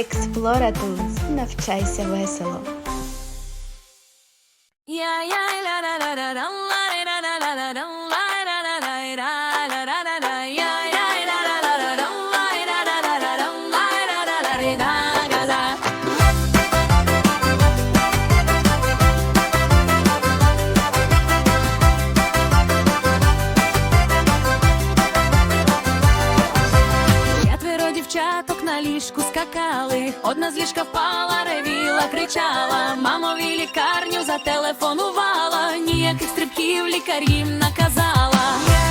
Експлора Тулс. Навчайся весело. Yeah, yeah, la la la la la ліжку. Одна з ліжка впала, ревіла, кричала. Мамові лікарню зателефонувала. Ніяких стрибків лікарів наказала.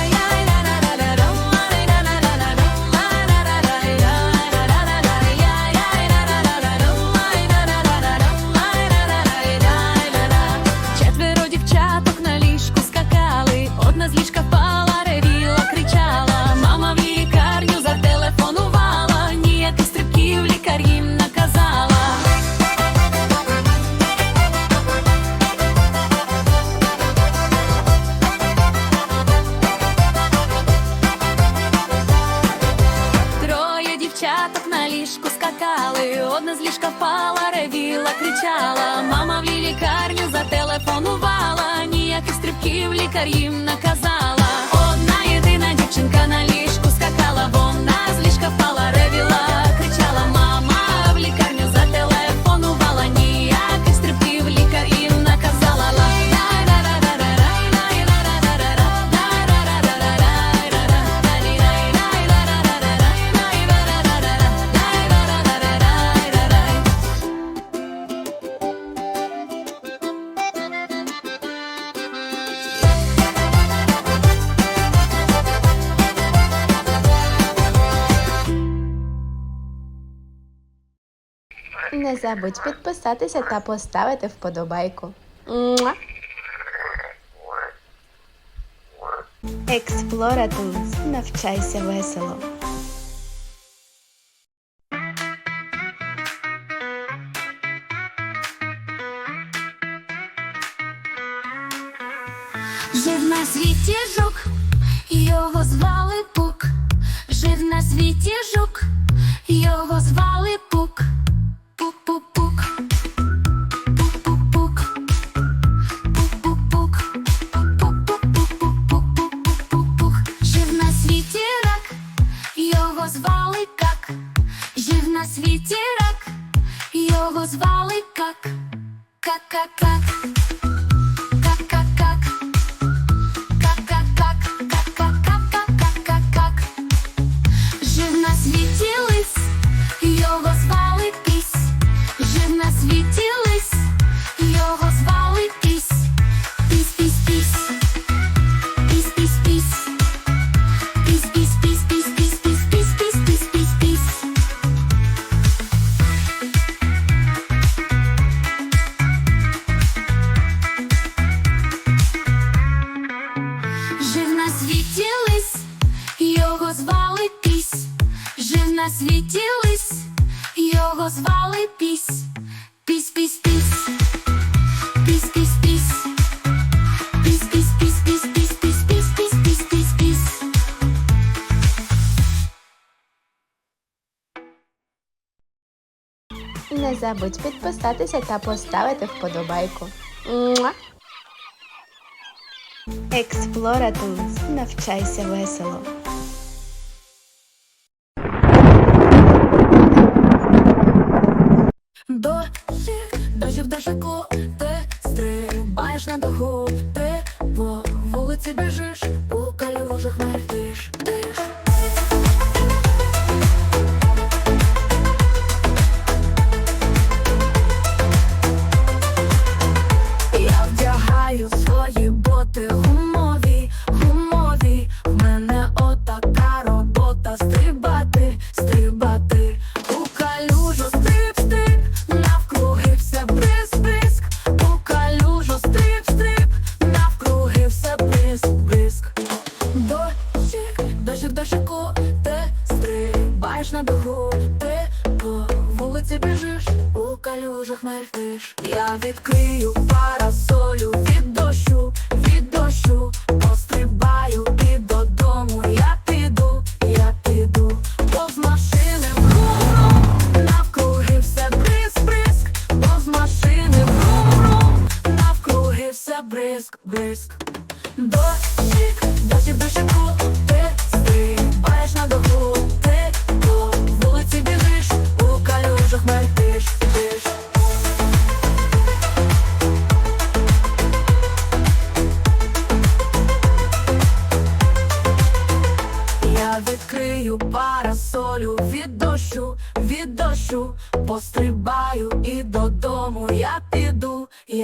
лікарів наказали. Не забудь підписатися та поставити вподобайку. Муа! Експлора. Навчайся весело. Жив на світі жук, його звали Пук. Жив на світі жук, його звали Пук. Звали как, жив на світі рак, його звали как, как-как-как, как-как-как, как-как-как, как-как-как, как-как-как, жив на світі рак. На світі лис, його звали Пісь. Пісь, пісь, пісь. Пісь, пісь, пісь. Пісь, пісь, пісь, пісь, пісь, пісь, пісь, пісь, пісь, пісь, пісь. Не забудь підписатися та поставити вподобайку. Муа! Експлора Тулс. Навчайся весело. Дощик, дощик, дощику, ти стрибаєш на духу, ти по вулиці біжиш, у калюжах мердиш, на дохопти, по вулиці біжиш, у калюжах мертиш. Я відкрию парасолю від дощу, від дощу, пострибаю і додому. Я піду, я піду, повз машини врум-рум, навкруги все бризк-бризк, повз машини врум-рум, навкруги все бризк-бризк.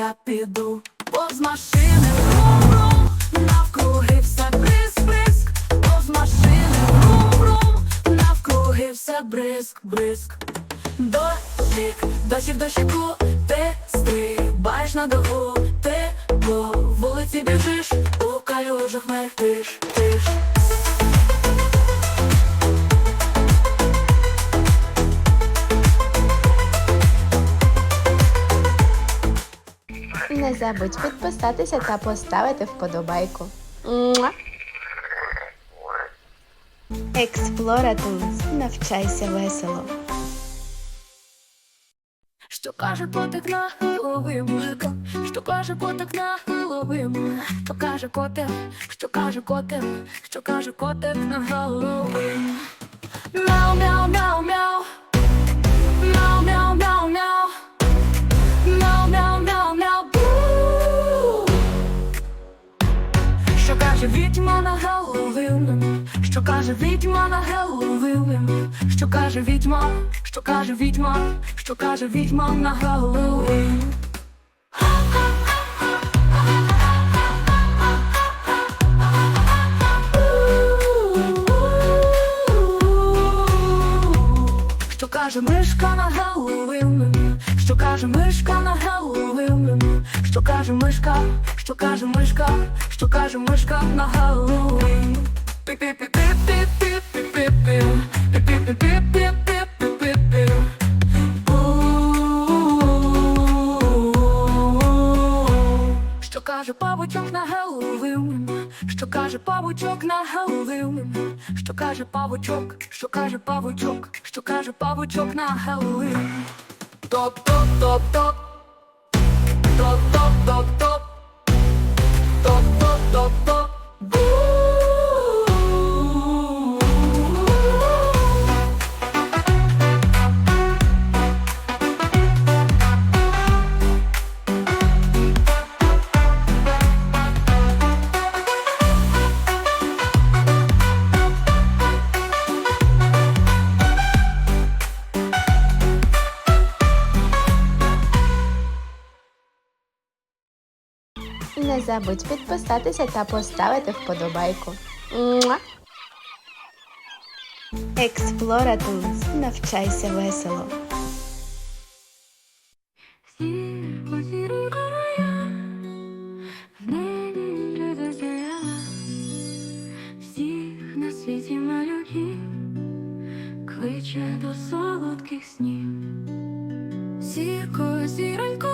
Я піду, повз машини рум-рум, навкруги все бризк-бризк, повз машини рум-рум, навкруги все бризк-бризк. Дощик, дощик, дощику, ти стрибаєш на догу, ти по вулиці біжиш, у калюжах мертиш, Не забудь підписатися та поставити вподобайку. Муа! Експлора Тунс. Навчайся весело. Що каже котик на голови мулька, що каже котик на голови мулька, що каже котик, що каже котик, що каже котик на голови. Мяу, мяу, мяу, мяу. Мяу, мяу, мяу, мяу. Мяу, каже відьма на Геловін? Що каже відьма на Геловін? Що каже відьма? Що каже відьма? Що каже відьма на Геловін? Що каже мишка на Геловін? Що каже мишка на Геловін? Каже мишка? Що каже мишка? Що каже мишка на. У-у-у-у. Що каже павучок на Геловін? Що каже павучок на Геловін? Що каже павучок? Що каже павучок? Що каже павучок на Геловін? Топ-топ-топ-топ. Топ-топ-топ-топ. Топ-топ-топ-топ. Бу. Не забудь підписатися та поставити вподобайку. Муа! Експлора Тунс. Навчайся весело. Всіх на світі малюків кличе до солодких снів. Зірко, зіронько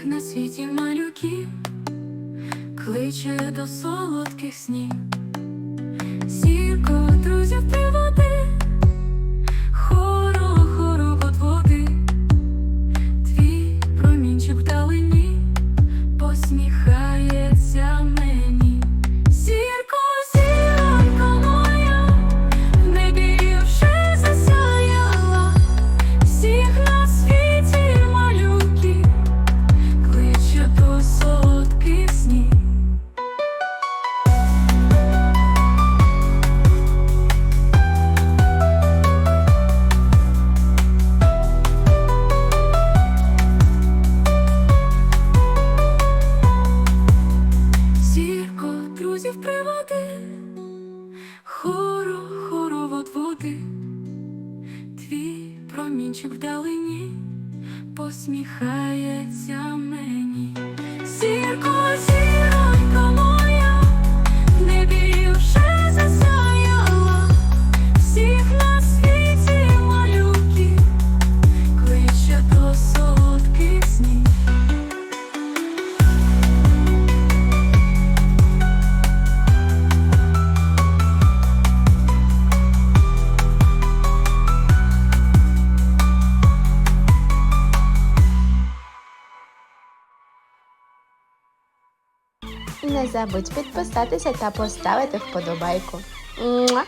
всіх на світі малюків кличе до солодких снів. сірко друзів приводи, промінчик мені. Зірко, забудь підписатися та поставити вподобайку. Муа!